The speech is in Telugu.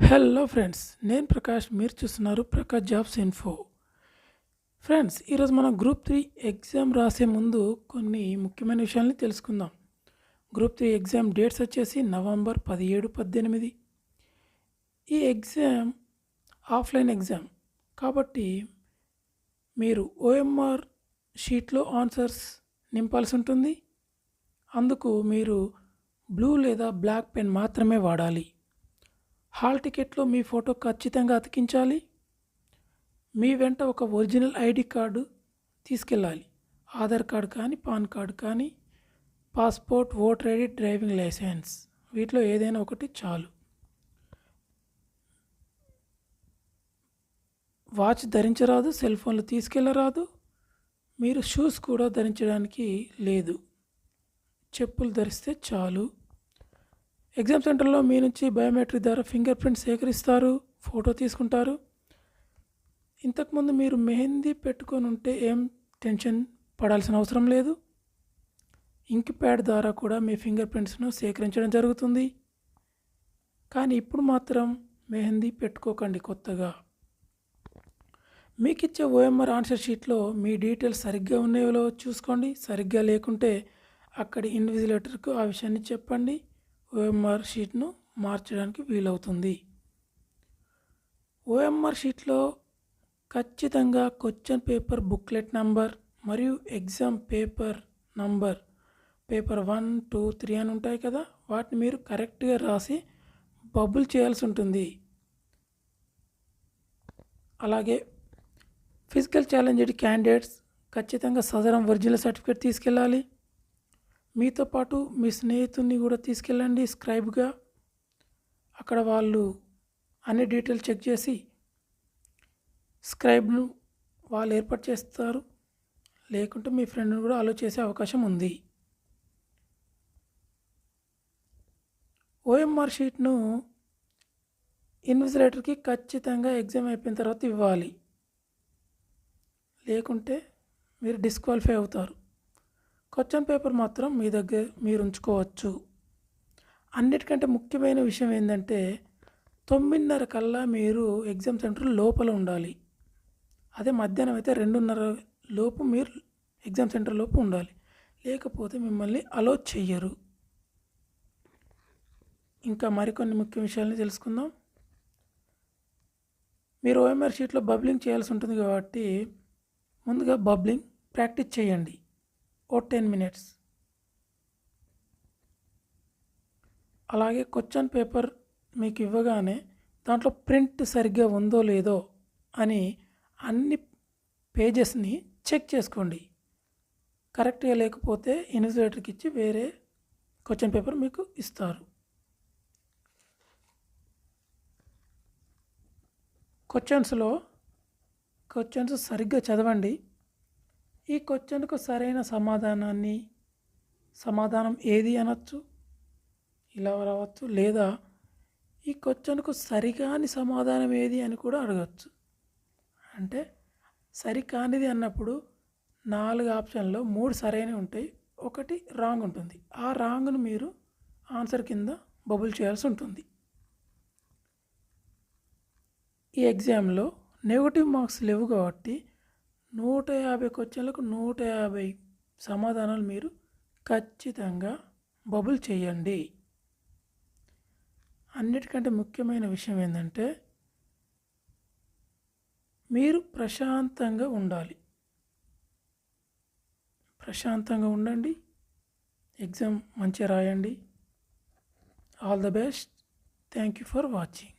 హలో ఫ్రెండ్స్ నేను ప్రకాష్ మీరు చూస్తున్నారు ప్రకాష్ జాబ్స్ ఇన్ఫో. ఫ్రెండ్స్ ఈరోజు మనం గ్రూప్ త్రీ ఎగ్జామ్ రాసే ముందు కొన్ని ముఖ్యమైన విషయాల్ని తెలుసుకుందాం. గ్రూప్ త్రీ ఎగ్జామ్ డేట్స్ వచ్చేసి నవంబర్ పదిహేడు పద్దెనిమిది. ఈ ఎగ్జామ్ ఆఫ్లైన్ ఎగ్జామ్. కాబట్టి మీరు ఓఎంఆర్ షీట్లో ఆన్సర్స్ నింపాల్సి ఉంటుంది. అందుకు మీరు బ్లూ లేదా బ్లాక్ పెన్ మాత్రమే వాడాలి. హాల్ టికెట్లో మీ ఫోటో ఖచ్చితంగా అతికించాలి. మీ వెంట ఒక ఒరిజినల్ ఐడి కార్డు తీసుకెళ్ళాలి. ఆధార్ కార్డు కానీ పాన్ కార్డు కానీ passport voter ID driving licence. వీటిలో ఏదైనా ఒకటి చాలు. వాచ్ ధరించరాదు సెల్ ఫోన్లు తీసుకెళ్ళరాదు మీరు షూస్ కూడా ధరించడానికి లేదు. చెప్పులు ధరిస్తే చాలు. ఎగ్జామ్ సెంటర్లో మీ నుంచి బయోమెట్రిక్ ద్వారా ఫింగర్ ప్రింట్ సేకరిస్తారు ఫోటో తీసుకుంటారు. ఇంతకుముందు మీరు మెహందీ పెట్టుకొని ఉంటే ఏం టెన్షన్ పడాల్సిన అవసరం లేదు. ఇంక్ ప్యాడ్ ద్వారా కూడా మీ ఫింగర్ ప్రింట్స్ను సేకరించడం జరుగుతుంది. కానీ ఇప్పుడు మాత్రం మెహందీ పెట్టుకోకండి కొత్తగా. మీకు ఇచ్చే ఓఎంఆర్ ఆన్సర్ షీట్లో మీ డీటెయిల్స్ సరిగ్గా ఉన్నాయో చూసుకోండి. సరిగ్గా లేకుంటే అక్కడి ఇన్విజిలేటర్కు ఆ విషయాన్ని చెప్పండి. ఓఎంఆర్ షీట్ను మార్చడానికి వీలవుతుంది. ఓఎంఆర్ షీట్లో ఖచ్చితంగా క్వశ్చన్ పేపర్ బుక్లెట్ నంబర్ మరియు exam paper number paper one two three అని ఉంటాయి కదా? వాటిని మీరు కరెక్ట్గా రాసి బబుల్ చేయాల్సి ఉంటుంది. అలాగే ఫిజికల్ ఛాలెంజ్డ్ క్యాండిడేట్స్ ఖచ్చితంగా సదరం ఒరిజినల్ సర్టిఫికేట్ తీసుకెళ్ళాలి. మీతో పాటు మీ స్నేహితుడిని కూడా తీసుకెళ్ళండి స్క్రైబ్గా. అక్కడ వాళ్ళు అన్ని డీటెయిల్స్ చెక్ చేసి స్క్రైబ్ను వాళ్ళు ఏర్పాటు చేస్తారు. లేకుంటే మీ ఫ్రెండ్ని కూడా అలో చేసే అవకాశం ఉంది. ఓఎంఆర్ షీట్ను ఇన్విజిలేటర్కి ఖచ్చితంగా ఎగ్జామ్ అయిపోయిన తర్వాత ఇవ్వాలి. లేకుంటే మీరు డిస్క్వాలిఫై అవుతారు. క్వశ్చన్ పేపర్ మాత్రం మీ దగ్గర మీరు ఉంచుకోవచ్చు. అన్నిటికంటే ముఖ్యమైన విషయం ఏంటంటే తొమ్మిదిన్నర కల్లా మీరు ఎగ్జామ్ సెంటర్ లోపల ఉండాలి. అదే మధ్యాహ్నం అయితే రెండున్నర లోపు మీరు ఎగ్జామ్ సెంటర్ లోపు ఉండాలి. లేకపోతే మిమ్మల్ని అలో చెయ్యరు. ఇంకా మరికొన్ని ముఖ్య విషయాలని తెలుసుకుందాం. మీరు ఓఎంఆర్ షీట్లో బబ్లింగ్ చేయాల్సి ఉంటుంది కాబట్టి ముందుగా బబ్లింగ్ ప్రాక్టీస్ చేయండి. ఓ టెన్ మినిట్స్. అలాగే క్వశ్చన్ పేపర్ మీకు ఇవ్వగానే దాంట్లో ప్రింట్ సరిగ్గా ఉందో లేదో అని అన్ని పేజెస్ని చెక్ చేసుకోండి. కరెక్ట్గా లేకపోతే ఇన్విజిలేటర్కి ఇచ్చి వేరే క్వశ్చన్ పేపర్ మీకు ఇస్తారు. క్వశ్చన్స్లో క్వశ్చన్స్ సరిగ్గా చదవండి. ఈ క్వశ్చన్కు సరైన సమాధానాన్ని సమాధానం ఏది అనొచ్చు? ఇలా రావచ్చు. లేదా ఈ క్వశ్చన్కు సరికాని సమాధానం ఏది అని కూడా అడగచ్చు. అంటే సరికానిది అన్నప్పుడు నాలుగు ఆప్షన్లో మూడు సరైనవి ఉంటాయి ఒకటి రాంగ్ ఉంటుంది. ఆ రాంగ్ను మీరు ఆన్సర్ కింద బబుల్ చేయాల్సి ఉంటుంది. ఈ ఎగ్జామ్లో నెగటివ్ మార్క్స్ లేవు కాబట్టి నూట యాభై క్వశ్చన్లకు నూట యాభై సమాధానాలు మీరు ఖచ్చితంగా బబుల్ చేయండి. అన్నిటికంటే ముఖ్యమైన విషయం ఏంటంటే మీరు ప్రశాంతంగా ఉండాలి. ప్రశాంతంగా ఉండండి. ఎగ్జామ్ మంచిగా రాయండి. All the best. Thank you for watching.